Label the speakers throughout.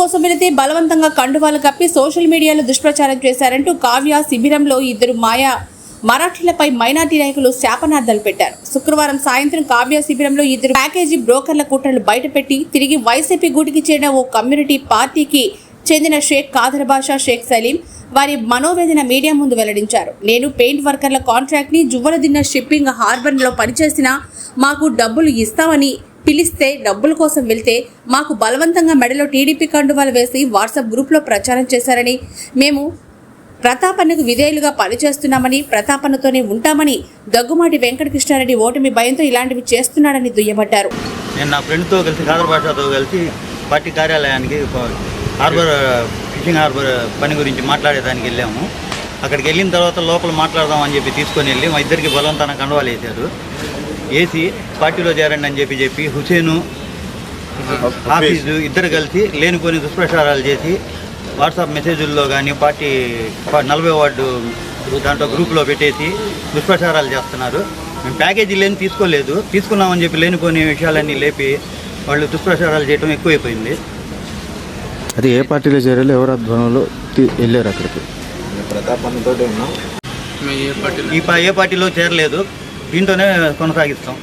Speaker 1: కోసం వెళితే బలవంతంగా కండువాలు కప్పి సోషల్ మీడియాలో దుష్ప్రచారం చేశారంటూ కావ్య శిబిరంలో ఇద్దరు మాయా మరాఠీలపై మైనార్టీ నాయకులు శాపనార్థాలు పెట్టారు. శుక్రవారం సాయంత్రం కావ్య శిబిరంలో ఇద్దరు ప్యాకేజీ బ్రోకర్ల కుట్రలు బయటపెట్టి తిరిగి వైసీపీ గూటికి చేరిన ఓ కమ్యూనిటీ పార్టీకి చెందిన షేక్ కాదర్ బాషా షేక్ సలీం వారి మనోవేదన మీడియా ముందు వెల్లడించారు. నేను పెయింట్ వర్కర్ల కాంట్రాక్ట్ని జువ్వలదిన్న షిప్పింగ్ హార్బర్లో పనిచేసిన మాకు డబ్బులు ఇస్తామని పిలిస్తే డబ్బుల కోసం వెళ్తే మాకు బలవంతంగా మెడలో టీడీపీ కండువాలు వేసి వాట్సాప్ గ్రూప్లో ప్రచారం చేశారని మేము ప్రతాపన్నకు విధేయులుగా పనిచేస్తున్నామని ప్రతాపన్నతోనే ఉంటామని దగ్గుమాటి వెంకటకృష్ణారెడ్డి ఓటమి భయంతో ఇలాంటివి చేస్తున్నాడని దుయ్యబట్టారు.
Speaker 2: నేను నా ఫ్రెండ్తో కలిసి కాదర్ భాషతో కలిసి పార్టీ కార్యాలయానికి హార్బర్ ఫిషింగ్ హార్బర్ పని గురించి మాట్లాడేదానికి వెళ్ళాము. అక్కడికి వెళ్ళిన తర్వాత లోపల మాట్లాడదాం అని చెప్పి తీసుకొని వెళ్ళి మా ఇద్దరికి బలవంతాన కండవాలు వేశారు. వేసి పార్టీలో చేరండి అని చెప్పి చెప్పి హుసేను ఆఫీసు ఇద్దరు కలిసి లేనిపోని దుష్ప్రచారాలు చేసి వాట్సాప్ మెసేజ్ల్లో కానీ పార్టీ నలభై వార్డు దాంట్లో గ్రూప్లో పెట్టేసి దుష్ప్రచారాలు చేస్తున్నారు. మేము ప్యాకేజీ లేని తీసుకోలేదు. తీసుకున్నామని చెప్పి లేనిపోని విషయాలన్నీ లేపి వాళ్ళు దుష్ప్రచారాలు చేయడం ఎక్కువైపోయింది.
Speaker 3: అది ఏ పార్టీలో చేరాలో ఎవరు ఆధ్వర్యంలో తీ- వెళ్ళారు అక్కడికి?
Speaker 2: ఈ పా- ఏ పార్టీలో చేరలేదు. దీంతోనే కొనసాగిస్తాం.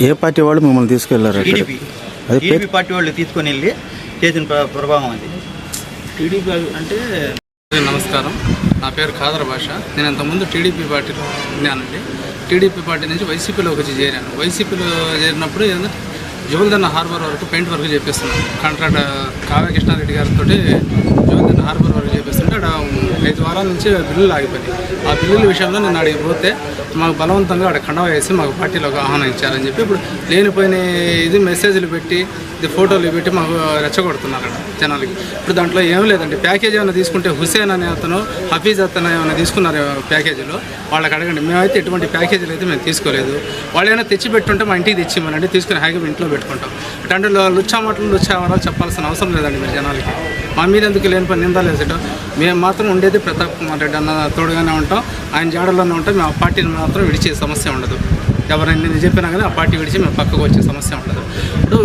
Speaker 3: ఏ పార్టీ వాళ్ళు మిమ్మల్ని తీసుకెళ్ళారు
Speaker 2: టీడీపీ. పార్టీ వాళ్ళు తీసుకొని వెళ్ళి చేసిన ప్ర- ప్రభావం అది.
Speaker 4: టీడీపీ అంటే నమస్కారం. నా పేరు ఖాదర్ భాష. నేను అంతకుముందు టీడీపీ పార్టీలో ఉన్నానండి. టీడీపీ పార్టీ నుంచి వైసీపీలోకి వచ్చి చేరాను. వైసీపీలో చేరినప్పుడు ఏంటంటే జోల్దన్న హార్బర్ వరకు పెయింట్ వర్క్ చేపిస్తున్నాను కాంట్రాక్ట్ కావ్య కృష్ణారెడ్డి గారితో జోల్దన్న హార్బర్ వరకు అక్కడ ఐదు వారాల నుంచి బిల్లులు ఆగిపోయింది ఆ బిల్లుల విషయంలో నేను అడిగి పోతే మాకు బలవంతంగా అక్కడ కండవ వేసి మాకు పార్టీలోకి ఆహ్వానం ఇచ్చారని చెప్పి ఇప్పుడు లేనిపోయిన ఇది మెసేజ్లు పెట్టి ఇది ఫోటోలు పెట్టి మాకు రెచ్చగొడుతున్నారు అక్కడ జనాలకి. ఇప్పుడు దాంట్లో ఏం లేదండి. ప్యాకేజ్ ఏమైనా తీసుకుంటే హుసేన్ అనే అతను హఫీజ్ అతను ఏమైనా తీసుకున్నారు ప్యాకేజీలో? వాళ్ళకి అడగండి. మేమైతే ఎటువంటి ప్యాకేజీలు అయితే మేము తీసుకోలేదు. వాళ్ళు ఏమైనా తెచ్చి పెట్టుంటే మా ఇంటికి తెచ్చిమనండి తీసుకుని హాయిగా ఇంట్లో పెట్టుకుంటాం. అంటే లుచ్చా మాటలు లుచ్చా చెప్పాల్సిన అవసరం లేదండి మీరు జనాలకి. మా మీద ఎందుకు లేని పని? నిందాలు వేసేటం మేము మాత్రం ఉండేది ప్రతాప్ కుమార్ రెడ్డి అన్న తోడుగానే ఉంటాం. ఆయన జాడలోనే ఉంటాం. మేము ఆ పార్టీని మాత్రం విడిచే సమస్య ఉండదు. ఎవరైనా నేను చెప్పినా కానీ ఆ పార్టీ విడిచి మేము పక్కకు వచ్చే సమస్య ఉండదు. ఇప్పుడు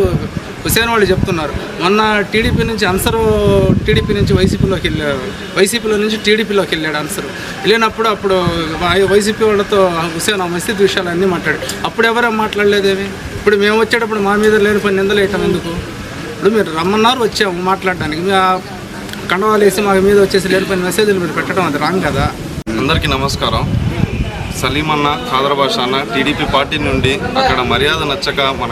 Speaker 4: హుసేన్ వాళ్ళు చెప్తున్నారు. మొన్న టీడీపీ నుంచి అన్సరు టీడీపీ నుంచి వైసీపీలోకి వెళ్ళారు. వైసీపీలో నుంచి టీడీపీలోకి వెళ్ళాడు అన్సరు. వెళ్ళినప్పుడు అప్పుడు వైసీపీ వాళ్ళతో హుసేన్ ఆ మసీద్ విషయాలన్నీ మాట్లాడు అప్పుడు ఎవరేం మాట్లాడలేదేమి? ఇప్పుడు మేము వచ్చేటప్పుడు మా మీద లేని పని నిందలేయటం ఎందుకు? ఇప్పుడు మీరు రమ్మన్నారు వచ్చాము మాట్లాడడానికి. మీ కండవాలు వేసి మా మీద వచ్చేసి లేని మెసేజ్లు మీరు పెట్టడం అది రాంగ్ కదా?
Speaker 5: అందరికీ నమస్కారం. సలీం అన్న ఖాదర్ అన్న టీడీపీ పార్టీ నుండి అక్కడ మర్యాద నచ్చక మన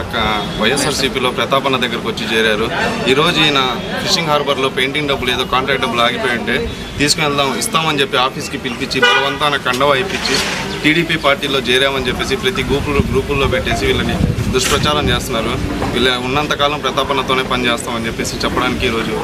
Speaker 5: వైఎస్ఆర్సీపీలో ప్రతాపన్న దగ్గరకు వచ్చి చేరారు. ఈరోజు ఈయన ఫిషింగ్ హార్బర్లో పెయింటింగ్ డబ్బులు ఏదో కాంట్రాక్ట్ డబ్బులు ఆగిపోయి ఉంటే తీసుకుని వెళ్దాం ఇస్తామని చెప్పి ఆఫీస్కి పిలిపించి బలవంతాన కండవ ఇప్పించి టీడీపీ పార్టీలో చేరామని చెప్పేసి ప్రతి గ్రూపులు గ్రూపుల్లో పెట్టేసి వీళ్ళని దుష్ప్రచారం చేస్తున్నారు. వీళ్ళ ఉన్నంతకాలం ప్రతాపన్నతోనే పనిచేస్తామని చెప్పేసి చెప్పడానికి ఈరోజు